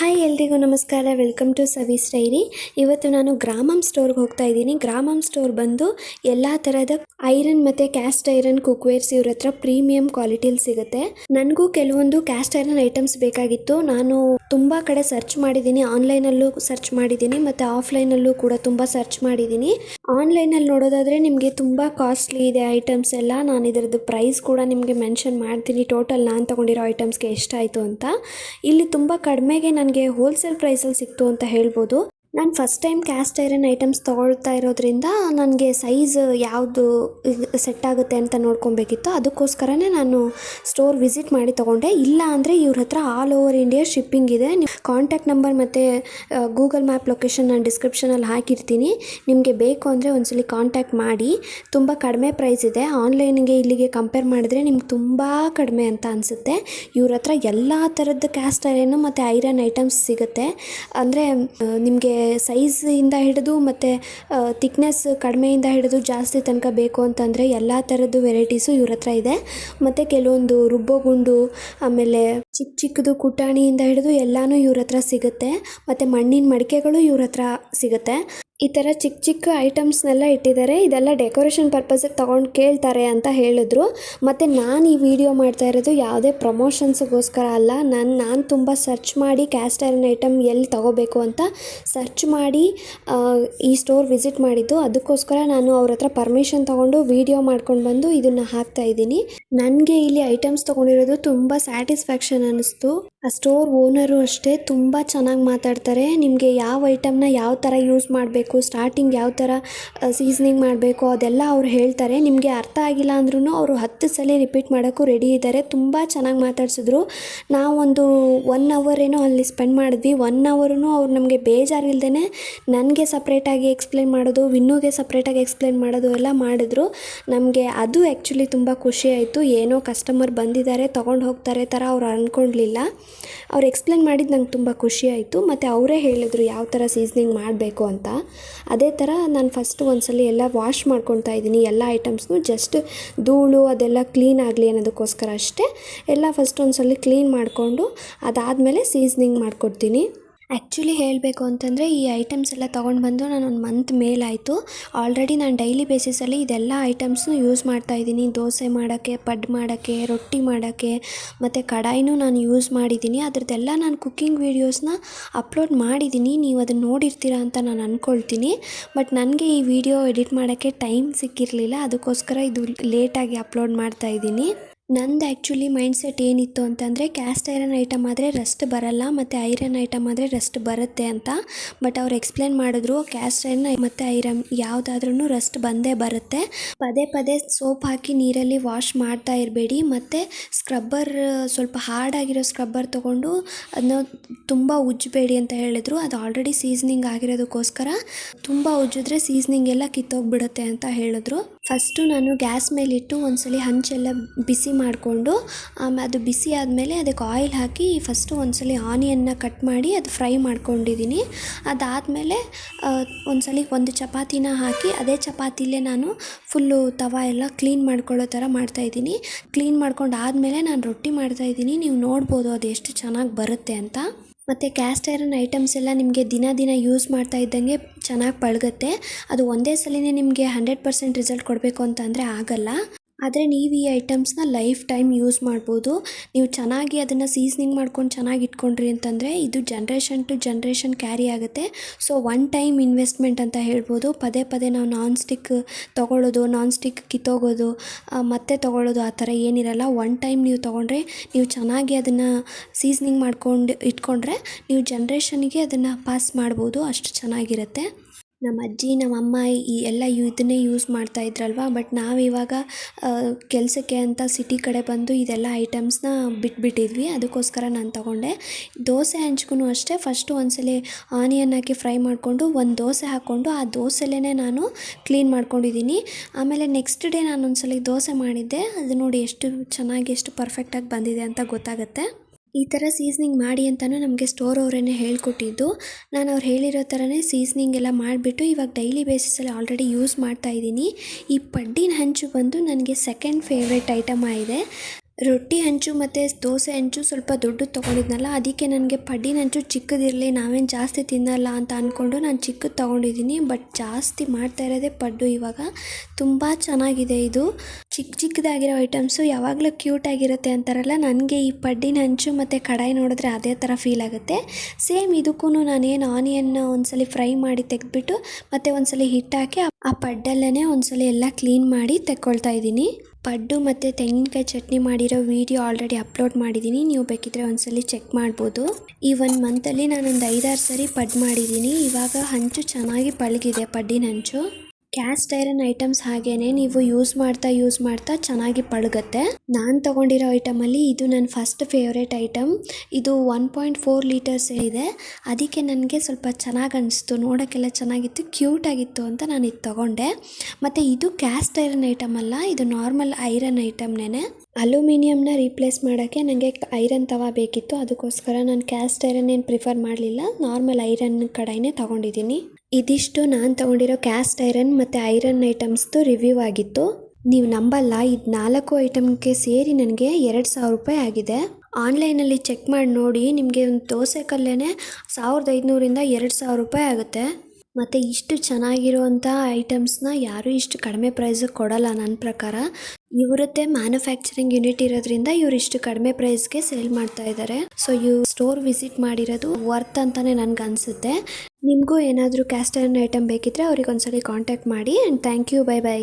Hi ಎಲ್ರಿಗೂ ನಮಸ್ಕಾರ. Welcome to ಸವೀಸ್ dairy ಇವತ್ತು ನಾನು ಗ್ರಾಮಮ್ ಸ್ಟೋರ್ಗೆ ಹೋಗ್ತಾ ಇದ್ದೀನಿ. ಗ್ರಾಮಮ್ ಸ್ಟೋರ್ ಬಂದು ಎಲ್ಲ ಥರದ ಐರನ್ ಮತ್ತು ಕ್ಯಾಸ್ಟ್ ಐರನ್ ಕುಕ್ವೇರ್ಸ್ ಇವ್ರ ಹತ್ರ ಪ್ರೀಮಿಯಂ ಕ್ವಾಲಿಟಿಲಿ ಸಿಗುತ್ತೆ. ನನಗೂ ಕೆಲವೊಂದು ಕ್ಯಾಸ್ಟ್ ಐರನ್ ಐಟಮ್ಸ್ ಬೇಕಾಗಿತ್ತು. ನಾನು ತುಂಬ ಕಡೆ ಸರ್ಚ್ ಮಾಡಿದ್ದೀನಿ. ಆನ್ಲೈನಲ್ಲೂ ಸರ್ಚ್ ಮಾಡಿದ್ದೀನಿ ಮತ್ತು ಆಫ್ಲೈನಲ್ಲೂ ಕೂಡ ತುಂಬ ಸರ್ಚ್ ಮಾಡಿದ್ದೀನಿ. ಆನ್ಲೈನಲ್ಲಿ ನೋಡೋದಾದರೆ ನಿಮಗೆ ತುಂಬ ಕಾಸ್ಟ್ಲಿ ಇದೆ ಐಟಮ್ಸ್ ಎಲ್ಲ. ನಾನು ಇದರದ್ದು ಪ್ರೈಸ್ ಕೂಡ ನಿಮಗೆ ಮೆನ್ಷನ್ ಮಾಡ್ತೀನಿ. ಟೋಟಲ್ ನಾನು ತೊಗೊಂಡಿರೋ ಐಟಮ್ಸ್ಗೆ ಎಷ್ಟಾಯಿತು ಅಂತ. ಇಲ್ಲಿ ತುಂಬ ಕಡಿಮೆಗೆ ನನಗೆ ಹೋಲ್ಸೇಲ್ ಪ್ರೈಸಲ್ಲಿ ಸಿಕ್ತು ಅಂತ ಹೇಳ್ಬೋದು. ನಾನು first time cast iron items ತೊಗೊಳ್ತಾ ಇರೋದ್ರಿಂದ ನನಗೆ ಸೈಜ್ ಯಾವುದು ಸೆಟ್ ಆಗುತ್ತೆ ಅಂತ ನೋಡ್ಕೊಬೇಕಿತ್ತು. ಅದಕ್ಕೋಸ್ಕರನೇ ನಾನು ಸ್ಟೋರ್ ವಿಸಿಟ್ ಮಾಡಿ ತೊಗೊಂಡೆ. ಇಲ್ಲ ಅಂದರೆ ಇವ್ರ ಹತ್ರ ಆಲ್ ಓವರ್ ಇಂಡಿಯಾ ಶಿಪ್ಪಿಂಗ್ ಇದೆ. ಕಾಂಟ್ಯಾಕ್ಟ್ ನಂಬರ್ ಮತ್ತು ಗೂಗಲ್ ಮ್ಯಾಪ್ ಲೊಕೇಶನ್ ನಾನು ಡಿಸ್ಕ್ರಿಪ್ಷನಲ್ಲಿ ಹಾಕಿರ್ತೀನಿ. ನಿಮಗೆ ಬೇಕು ಅಂದರೆ ಒಂದ್ಸಲಿ ಕಾಂಟ್ಯಾಕ್ಟ್ ಮಾಡಿ. ತುಂಬ ಕಡಿಮೆ ಪ್ರೈಸ್ ಇದೆ. ಆನ್ಲೈನಿಗೆ ಇಲ್ಲಿಗೆ ಕಂಪೇರ್ ಮಾಡಿದ್ರೆ ನಿಮ್ಗೆ ತುಂಬ ಕಡಿಮೆ ಅಂತ ಅನಿಸುತ್ತೆ. ಇವ್ರ ಹತ್ರ ಎಲ್ಲ ಥರದ ಕ್ಯಾಸ್ಟ್ ಐರನ್ನು ಮತ್ತು ಐರನ್ ಐಟಮ್ಸ್ ಸಿಗುತ್ತೆ. ಅಂದರೆ ನಿಮಗೆ ಸೈಜಿಂದ ಹಿಡಿದು ಮತ್ತು ತಿಕ್ನೆಸ್ ಕಡಿಮೆಯಿಂದ ಹಿಡಿದು ಜಾಸ್ತಿ ತನಕ ಬೇಕು ಅಂತಂದರೆ ಎಲ್ಲ ಥರದ್ದು ವೆರೈಟೀಸು ಇವ್ರ ಹತ್ರ ಇದೆ. ಮತ್ತು ಕೆಲವೊಂದು ರುಬ್ಬೋ ಗುಂಡು, ಆಮೇಲೆ ಚಿಕ್ಕ ಚಿಕ್ಕದು ಕುಟಾಣಿಯಿಂದ ಹಿಡಿದು ಎಲ್ಲಾನು ಇವ್ರ ಹತ್ರ ಸಿಗುತ್ತೆ. ಮತ್ತು ಮಣ್ಣಿನ ಮಡಿಕೆಗಳು ಇವ್ರ ಹತ್ರ ಸಿಗುತ್ತೆ. ಈ ಥರ ಚಿಕ್ಕ ಚಿಕ್ಕ ಐಟಮ್ಸ್ನೆಲ್ಲ ಇಟ್ಟಿದ್ದಾರೆ. ಇದೆಲ್ಲ ಡೆಕೋರೇಷನ್ ಪರ್ಪಸಿಗೆ ತೊಗೊಂಡು ಕೇಳ್ತಾರೆ ಅಂತ ಹೇಳಿದ್ರು. ಮತ್ತು ನಾನು ಈ ವಿಡಿಯೋ ಮಾಡ್ತಾ ಇರೋದು ಯಾವುದೇ ಪ್ರಮೋಷನ್ಸ್ಗೋಸ್ಕರ ಅಲ್ಲ. ನಾನು ನಾನು ತುಂಬ ಸರ್ಚ್ ಮಾಡಿ ಕ್ಯಾಸ್ಟ್ ಐರನ್ ಐಟಮ್ ಎಲ್ಲಿ ತೊಗೋಬೇಕು ಅಂತ ಸರ್ಚ್ ಮಾಡಿ ಈ ಸ್ಟೋರ್ ವಿಸಿಟ್ ಮಾಡಿದ್ದು. ಅದಕ್ಕೋಸ್ಕರ ನಾನು ಅವ್ರ ಹತ್ರ ಪರ್ಮಿಷನ್ ತೊಗೊಂಡು ವಿಡಿಯೋ ಮಾಡ್ಕೊಂಡು ಬಂದು ಇದನ್ನು ಹಾಕ್ತಾ ಇದ್ದೀನಿ. ನನಗೆ ಇಲ್ಲಿ ಐಟಮ್ಸ್ ತೊಗೊಂಡಿರೋದು ತುಂಬ ಸ್ಯಾಟಿಸ್ಫ್ಯಾಕ್ಷನ್ ಅನ್ನಿಸ್ತು. ಆ ಸ್ಟೋರ್ ಓನರು ಅಷ್ಟೇ ತುಂಬ ಚೆನ್ನಾಗಿ ಮಾತಾಡ್ತಾರೆ. ನಿಮಗೆ ಯಾವ ಐಟಮ್ನ ಯಾವ ಥರ ಯೂಸ್ ಮಾಡಬೇಕು, ಸ್ಟಾರ್ಟಿಂಗ್ ಯಾವ ಥರ ಸೀಸ್ನಿಂಗ್ ಮಾಡಬೇಕು ಅದೆಲ್ಲ ಅವ್ರು ಹೇಳ್ತಾರೆ. ನಿಮಗೆ ಅರ್ಥ ಆಗಿಲ್ಲ ಅಂದ್ರೂ ಅವರು ಹತ್ತು ಸಲ ರಿಪೀಟ್ ಮಾಡೋಕ್ಕೂ ರೆಡಿ ಇದ್ದಾರೆ. ತುಂಬ ಚೆನ್ನಾಗಿ ಮಾತಾಡ್ಸಿದ್ರು. ನಾವೊಂದು ಒನ್ ಅವರ್ ಏನೋ ಅಲ್ಲಿ ಸ್ಪೆಂಡ್ ಮಾಡಿದ್ವಿ. ಒನ್ ಅವರೂ ಅವ್ರು ನಮಗೆ ಬೇಜಾರಿಲ್ದೇ ನನಗೆ ಸಪ್ರೇಟಾಗಿ ಎಕ್ಸ್ಪ್ಲೇನ್ ಮಾಡೋದು, ವಿನ್ನೂಗೆ ಸಪ್ರೇಟಾಗಿ ಎಕ್ಸ್ಪ್ಲೇನ್ ಮಾಡೋದು ಎಲ್ಲ ಮಾಡಿದ್ರು. ನಮಗೆ ಅದು ಆ್ಯಕ್ಚುಲಿ ತುಂಬ ಖುಷಿ ಆಯಿತು. ಏನೋ ಕಸ್ಟಮರ್ ಬಂದಿದ್ದಾರೆ, ತೊಗೊಂಡು ಹೋಗ್ತಾರೆ ಥರ ಅವ್ರು ಅಂದ್ಕೊಂಡ್ಲಿಲ್ಲ ಅವ್ರು ಎಕ್ಸ್ಪ್ಲೇನ್ ಮಾಡಿದ್ದು ನಂಗೆ ತುಂಬ ಖುಷಿಯಾಯಿತು ಮತ್ತು ಅವರೇ ಹೇಳಿದರು ಯಾವ ಥರ ಸೀಸ್ನಿಂಗ್ ಮಾಡಬೇಕು ಅಂತ. ಅದೇ ಥರ ನಾನು ಫಸ್ಟ್ ಒಂದ್ಸಲಿ ಎಲ್ಲ ವಾಶ್ ಮಾಡ್ಕೊತಾ ಇದ್ದೀನಿ. ಎಲ್ಲ ಐಟಮ್ಸ್ನು ಜಸ್ಟ್ ಧೂಳು ಅದೆಲ್ಲ ಕ್ಲೀನ್ ಆಗಲಿ ಅನ್ನೋದಕ್ಕೋಸ್ಕರ ಅಷ್ಟೇ. ಎಲ್ಲ ಫಸ್ಟ್ ಒಂದ್ಸಲಿ ಕ್ಲೀನ್ ಮಾಡಿಕೊಂಡು ಅದಾದಮೇಲೆ ಸೀಸ್ನಿಂಗ್ ಮಾಡ್ಕೊಡ್ತೀನಿ. ಆ್ಯಕ್ಚುಲಿ ಹೇಳಬೇಕು ಅಂತಂದರೆ ಈ ಐಟಮ್ಸ್ ಎಲ್ಲ ತೊಗೊಂಡು ಬಂದು ನಾನು ಒಂದು ಮಂತ್ ಮೇಲಾಯಿತು. ಆಲ್ರೆಡಿ ನಾನು ಡೈಲಿ ಬೇಸಿಸಲ್ಲಿ ಇದೆಲ್ಲ ಐಟಮ್ಸ್ನು ಯೂಸ್ ಮಾಡ್ತಾ ಇದ್ದೀನಿ. ದೋಸೆ ಮಾಡೋಕ್ಕೆ, ಪಡ್ ಮಾಡೋಕ್ಕೆ, ರೊಟ್ಟಿ ಮಾಡೋಕ್ಕೆ, ಮತ್ತು ಕಡಾಯಿನೂ ನಾನು ಯೂಸ್ ಮಾಡಿದ್ದೀನಿ. ಅದರದ್ದೆಲ್ಲ ನಾನು ಕುಕ್ಕಿಂಗ್ ವೀಡಿಯೋಸ್ನ ಅಪ್ಲೋಡ್ ಮಾಡಿದ್ದೀನಿ. ನೀವು ಅದನ್ನು ನೋಡಿರ್ತೀರ ಅಂತ ನಾನು ಅಂದ್ಕೊಳ್ತೀನಿ ಬಟ್ ನನಗೆ ಈ ವಿಡಿಯೋ ಎಡಿಟ್ ಮಾಡೋಕ್ಕೆ ಟೈಮ್ ಸಿಕ್ಕಿರಲಿಲ್ಲ. ಅದಕ್ಕೋಸ್ಕರ ಇದು ಲೇಟಾಗಿ ಅಪ್ಲೋಡ್ ಮಾಡ್ತಾ ಇದ್ದೀನಿ. ನಂದು ಆ್ಯಕ್ಚುಲಿ ಮೈಂಡ್ಸೆಟ್ ಏನಿತ್ತು ಅಂತಂದರೆ ಕ್ಯಾಸ್ಟ್ ಐರನ್ ಐಟಮ್ ಆದರೆ ರಸ್ಟ್ ಬರಲ್ಲ, ಮತ್ತು ಐರನ್ ಐಟಮ್ ಆದರೆ ರಸ್ಟ್ ಬರುತ್ತೆ ಅಂತ. ಬಟ್ ಅವ್ರು ಎಕ್ಸ್ಪ್ಲೇನ್ ಮಾಡಿದ್ರು ಕ್ಯಾಸ್ಟ್ ಐರನ್ ಮತ್ತು ಐರನ್ ಯಾವುದಾದ್ರೂ ರಸ್ಟ್ ಬಂದೇ ಬರುತ್ತೆ. ಪದೇ ಪದೇ ಸೋಪ್ ಹಾಕಿ ನೀರಲ್ಲಿ ವಾಶ್ ಮಾಡ್ತಾ ಇರಬೇಡಿ, ಮತ್ತು ಸ್ಕ್ರಬ್ಬರ್ ಸ್ವಲ್ಪ ಹಾರ್ಡಾಗಿರೋ ಸ್ಕ್ರಬ್ಬರ್ ತೊಗೊಂಡು ಅದನ್ನ ತುಂಬ ಉಜ್ಜಬೇಡಿ ಅಂತ ಹೇಳಿದ್ರು. ಅದು ಆಲ್ರೆಡಿ ಸೀಸ್ನಿಂಗ್ ಆಗಿರೋದಕ್ಕೋಸ್ಕರ ತುಂಬ ಉಜ್ಜಿದ್ರೆ ಸೀಸ್ನಿಂಗ್ ಎಲ್ಲ ಕಿತ್ತೋಗ್ಬಿಡುತ್ತೆ ಅಂತ ಹೇಳಿದ್ರು. ಫಸ್ಟು ನಾನು ಗ್ಯಾಸ್ ಮೇಲಿಟ್ಟು ಒಂದ್ಸಲಿ ಹಂಚೆಲ್ಲ ಬಿಸಿ ಮಾಡಿಕೊಂಡು ಆಮೇಲೆ ಅದು ಬಿಸಿ ಆದಮೇಲೆ ಅದಕ್ಕೆ ಆಯಿಲ್ ಹಾಕಿ ಫಸ್ಟು ಒಂದ್ಸಲಿ ಆನಿಯನ್ನ ಕಟ್ ಮಾಡಿ ಅದು ಫ್ರೈ ಮಾಡ್ಕೊಂಡಿದ್ದೀನಿ. ಅದಾದಮೇಲೆ ಒಂದ್ಸಲಿ ಒಂದು ಚಪಾತಿನ ಹಾಕಿ, ಅದೇ ಚಪಾತಿಲೇ ನಾನು ಫುಲ್ಲು ತವ ಎಲ್ಲ ಕ್ಲೀನ್ ಮಾಡ್ಕೊಳ್ಳೋ ಥರ ಮಾಡ್ತಾಯಿದ್ದೀನಿ ಕ್ಲೀನ್ ಮಾಡ್ಕೊಂಡು ಆದಮೇಲೆ ನಾನು ರೊಟ್ಟಿ ಮಾಡ್ತಾಯಿದ್ದೀನಿ ನೀವು ನೋಡ್ಬೋದು ಅದು ಎಷ್ಟು ಚೆನ್ನಾಗಿ ಬರುತ್ತೆ ಅಂತ. ಮತ್ತು ಕ್ಯಾಸ್ಟ್ ಐರನ್ ಐಟಮ್ಸ್ ಎಲ್ಲ ನಿಮಗೆ ದಿನ ದಿನ ಯೂಸ್ ಮಾಡ್ತಾ ಇದ್ದಂಗೆ ಚೆನ್ನಾಗಿ ಪಳಗುತ್ತೆ. ಅದು ಒಂದೇ ಸಲಿನೇ ನಿಮಗೆ ಹಂಡ್ರೆಡ್ ಪರ್ಸೆಂಟ್ ರಿಸಲ್ಟ್ ಕೊಡಬೇಕು ಅಂತ ಅಂದರೆ ಆಗಲ್ಲ. ಆದರೆ ನೀವು ಈ ಐಟಮ್ಸ್ನ ಲೈಫ್ ಟೈಮ್ ಯೂಸ್ ಮಾಡ್ಬೋದು. ನೀವು ಚೆನ್ನಾಗಿ ಅದನ್ನು ಸೀಸ್ನಿಂಗ್ ಮಾಡ್ಕೊಂಡು ಚೆನ್ನಾಗಿ ಇಟ್ಕೊಂಡ್ರಿ ಅಂತಂದರೆ ಇದು ಜನ್ರೇಷನ್ ಟು ಜನ್ರೇಷನ್ ಕ್ಯಾರಿ ಆಗುತ್ತೆ. ಸೊ ಒನ್ ಟೈಮ್ ಇನ್ವೆಸ್ಟ್ಮೆಂಟ್ ಅಂತ ಹೇಳ್ಬೋದು. ಪದೇ ಪದೇ ನಾವು ನಾನ್ ಸ್ಟಿಕ್ ತೊಗೊಳ್ಳೋದು ನಾನ್ ಸ್ಟಿಕ್ ಕಿತ್ತೋಗೋದು ಮತ್ತೆ ತೊಗೊಳ್ಳೋದು ಆ ಥರ ಏನಿರಲ್ಲ. ಒನ್ ಟೈಮ್ ನೀವು ತೊಗೊಂಡ್ರೆ ನೀವು ಚೆನ್ನಾಗಿ ಅದನ್ನು ಸೀಸ್ನಿಂಗ್ ಮಾಡ್ಕೊಂಡು ಇಟ್ಕೊಂಡ್ರೆ ನೀವು ಜನ್ರೇಷನ್ಗೆ ಅದನ್ನು ಪಾಸ್ ಮಾಡ್ಬೋದು. ಅಷ್ಟು ಚೆನ್ನಾಗಿರುತ್ತೆ. ನಮ್ಮ ಅಜ್ಜಿ, ನಮ್ಮ ಅಮ್ಮ ಈ ಎಲ್ಲ ಇದನ್ನೇ ಯೂಸ್ ಮಾಡ್ತಾ ಇದ್ರಲ್ವಾ? ಬಟ್ ನಾವಿವಾಗ ಕೆಲಸಕ್ಕೆ ಅಂತ ಸಿಟಿ ಕಡೆ ಬಂದು ಇದೆಲ್ಲ ಐಟಮ್ಸ್ನ ಬಿಟ್ಬಿಟ್ಟಿದ್ವಿ. ಅದಕ್ಕೋಸ್ಕರ ನಾನು ತಗೊಂಡೆ. ದೋಸೆ ಹಂಚ್ಗೂ ಅಷ್ಟೇ. ಫಸ್ಟು ಒಂದ್ಸಲಿ ಆನಿಯನ್ ಹಾಕಿ ಫ್ರೈ ಮಾಡಿಕೊಂಡು ಒಂದು ದೋಸೆ ಹಾಕ್ಕೊಂಡು ಆ ದೋಸೆಲೇ ನಾನು ಕ್ಲೀನ್ ಮಾಡ್ಕೊಂಡಿದ್ದೀನಿ ಆಮೇಲೆ ನೆಕ್ಸ್ಟ್ ಡೇ ನಾನು ಒಂದ್ಸಲಿ ದೋಸೆ ಮಾಡಿದ್ದೆ. ಅದು ನೋಡಿ ಎಷ್ಟು ಚೆನ್ನಾಗಿ, ಎಷ್ಟು ಪರ್ಫೆಕ್ಟಾಗಿ ಬಂದಿದೆ ಅಂತ ಗೊತ್ತಾಗುತ್ತೆ. ಈ ಥರ ಸೀಸ್ನಿಂಗ್ ಮಾಡಿ ಅಂತಲೂ ನಮಗೆ ಸ್ಟೋರ್ ಅವರೇ ಹೇಳಿಕೊಟ್ಟಿದ್ದು. ನಾನು ಅವ್ರು ಹೇಳಿರೋ ಥರನೇ ಸೀಸ್ನಿಂಗ್ ಎಲ್ಲ ಮಾಡಿಬಿಟ್ಟು ಇವಾಗ ಡೈಲಿ ಬೇಸಿಸಲ್ಲಿ ಆಲ್ರೆಡಿ ಯೂಸ್ ಮಾಡ್ತಾ ಇದ್ದೀನಿ. ಈ ಪಡ್ಡಿನ ಹಂಚು ಬಂದು ನನಗೆ ಸೆಕೆಂಡ್ ಫೇವ್ರೆಟ್ ಐಟಮ್ ಆಗಿದೆ. ರೊಟ್ಟಿ ಹಂಚು ಮತ್ತು ದೋಸೆ ಹಂಚು ಸ್ವಲ್ಪ ದೊಡ್ಡದು ತೊಗೊಂಡಿದ್ನಲ್ಲ, ಅದಕ್ಕೆ ನನಗೆ ಪಡ್ಡಿನ ಹಂಚು ಚಿಕ್ಕದಿರಲಿ, ನಾವೇನು ಜಾಸ್ತಿ ತಿನ್ನಲ್ಲ ಅಂತ ಅಂದ್ಕೊಂಡು ನಾನು ಚಿಕ್ಕದು ತೊಗೊಂಡಿದ್ದೀನಿ. ಬಟ್ ಜಾಸ್ತಿ ಮಾಡ್ತಾ ಇರೋದೇ ಪಡ್ಡು ಇವಾಗ. ತುಂಬ ಚೆನ್ನಾಗಿದೆ ಇದು. ಚಿಕ್ಕ ಚಿಕ್ಕದಾಗಿರೋ ಐಟಮ್ಸು ಯಾವಾಗಲೂ ಕ್ಯೂಟಾಗಿರುತ್ತೆ ಅಂತಾರಲ್ಲ, ನನಗೆ ಈ ಪಡ್ಡಿನ ಹಂಚು ಮತ್ತು ಕಡಾಯಿ ನೋಡಿದ್ರೆ ಅದೇ ಥರ ಫೀಲ್ ಆಗುತ್ತೆ. ಸೇಮ್ ಇದಕ್ಕೂ ನಾನೇನು ಆನಿಯನ್ನ ಒಂದ್ಸಲಿ ಫ್ರೈ ಮಾಡಿ ತೆಗೆದ್ಬಿಟ್ಟು ಮತ್ತು ಒಂದ್ಸಲಿ ಹಿಟ್ಟಾಕಿ ಆ ಪಡ್ಡಲ್ಲೇ ಒಂದ್ಸಲಿ ಎಲ್ಲ ಕ್ಲೀನ್ ಮಾಡಿ ತೆಕ್ಕೊಳ್ತಾ ಇದ್ದೀನಿ. ಪಡ್ಡು ಮತ್ತು ತೆಂಗಿನಕಾಯಿ ಚಟ್ನಿ ಮಾಡಿರೋ ವಿಡಿಯೋ ಆಲ್ರೆಡಿ ಅಪ್ಲೋಡ್ ಮಾಡಿದ್ದೀನಿ. ನೀವು ಬೇಕಿದ್ರೆ ಒಂದ್ಸಲಿ ಚೆಕ್ ಮಾಡ್ಬೋದು. ಈ ಒನ್ ಮಂತಲ್ಲಿ ನಾನೊಂದು ಐದಾರು ಸರಿ ಪಡ್ ಮಾಡಿದ್ದೀನಿ. ಇವಾಗ ಹಂಚು ಚೆನ್ನಾಗಿ ಪಳಗಿದೆ ಪಡ್ಡಿನ ಹಂಚು ಕ್ಯಾಸ್ಟ್ ಐರನ್ ಐಟಮ್ಸ್ ಹಾಗೇನೆ ನೀವು ಯೂಸ್ ಮಾಡ್ತಾ ಯೂಸ್ ಮಾಡ್ತಾ ಚೆನ್ನಾಗಿ ಪಳಗತ್ತೆ. ನಾನು ತಗೊಂಡಿರೋ ಐಟಮಲ್ಲಿ ಇದು ನನ್ನ ಫಸ್ಟ್ ಫೇವ್ರೇಟ್ ಐಟಮ್ ಇದು ಒನ್ ಪಾಯಿಂಟ್ ಫೋರ್ ಲೀಟರ್ಸ್ ಇದೆ. ಅದಕ್ಕೆ ನನಗೆ ಸ್ವಲ್ಪ ಚೆನ್ನಾಗಿ ಅನಿಸ್ತು, ನೋಡೋಕ್ಕೆಲ್ಲ ಚೆನ್ನಾಗಿತ್ತು ಕ್ಯೂಟ್ ಆಗಿತ್ತು ಅಂತ ನಾನು ಇದು ತಗೊಂಡೆ. ಮತ್ತು ಇದು ಕ್ಯಾಸ್ಟ್ ಐರನ್ ಐಟಮ್ ಅಲ್ಲ, ಇದು ನಾರ್ಮಲ್ ಐರನ್ ಐಟಮ್ನೇ ಅಲ್ಯೂಮಿನಿಯಂನ ರೀಪ್ಲೇಸ್ ಮಾಡೋಕ್ಕೆ ನನಗೆ ಐರನ್ ತವ ಬೇಕಿತ್ತು, ಅದಕ್ಕೋಸ್ಕರ ನಾನು ಕ್ಯಾಸ್ಟ್ ಐರನ್ ಏನು ಪ್ರಿಫರ್ ಮಾಡಲಿಲ್ಲ ನಾರ್ಮಲ್ ಐರನ್ ಕಡೆಯೇ ತಗೊಂಡಿದ್ದೀನಿ. ಇದಿಷ್ಟು ನಾನು ತಗೊಂಡಿರೋ ಕ್ಯಾಸ್ಟ್ ಐರನ್ ಮತ್ತು ಐರನ್ ಐಟಮ್ಸ್ದು ರಿವ್ಯೂ ಆಗಿತ್ತು. ನೀವು ನಂಬಲ್ಲ, ಇದು ನಾಲ್ಕು ಐಟಮ್ಗೆ ಸೇರಿ ನನಗೆ ಎರಡು ಸಾವಿರ ರೂಪಾಯಿ ಆಗಿದೆ. ಆನ್ಲೈನಲ್ಲಿ ಚೆಕ್ ಮಾಡಿ ನೋಡಿ, ನಿಮಗೆ ಒಂದು ದೋಸೆ ಕಲ್ಲೇ ಸಾವಿರದ ಐದುನೂರಿಂದ ಎರಡು ಸಾವಿರ ರೂಪಾಯಿ ಆಗುತ್ತೆ. ಮತ್ತು ಇಷ್ಟು ಚೆನ್ನಾಗಿರುವಂಥ ಐಟಮ್ಸ್ನ ಯಾರೂ ಇಷ್ಟು ಕಡಿಮೆ ಪ್ರೈಸಿಗೆ ಕೊಡಲ್ಲ ನನ್ನ ಪ್ರಕಾರ. ಇವರದ್ದೇ ಮ್ಯಾನುಫ್ಯಾಕ್ಚರಿಂಗ್ ಯೂನಿಟ್ ಇರೋದ್ರಿಂದ ಇವ್ರು ಇಷ್ಟು ಕಡಿಮೆ ಪ್ರೈಸ್ಗೆ ಸೇಲ್ ಮಾಡ್ತಾ ಇದ್ದಾರೆ ಸೊ ಇವ್ ಸ್ಟೋರ್ ವಿಸಿಟ್ ಮಾಡಿರೋದು ವರ್ತ್ ಅಂತಾನೆ ನನ್ಗೆ ಅನಿಸುತ್ತೆ. ನಿಮಗೂ ಏನಾದರೂ ಕ್ಯಾಸ್ಟ್ ಐಟಮ್ ಬೇಕಿದ್ರೆ ಅವ್ರಿಗೆ ಒಂದ್ಸಲಿ ಕಾಂಟ್ಯಾಕ್ಟ್ ಮಾಡಿ and thank you bye bye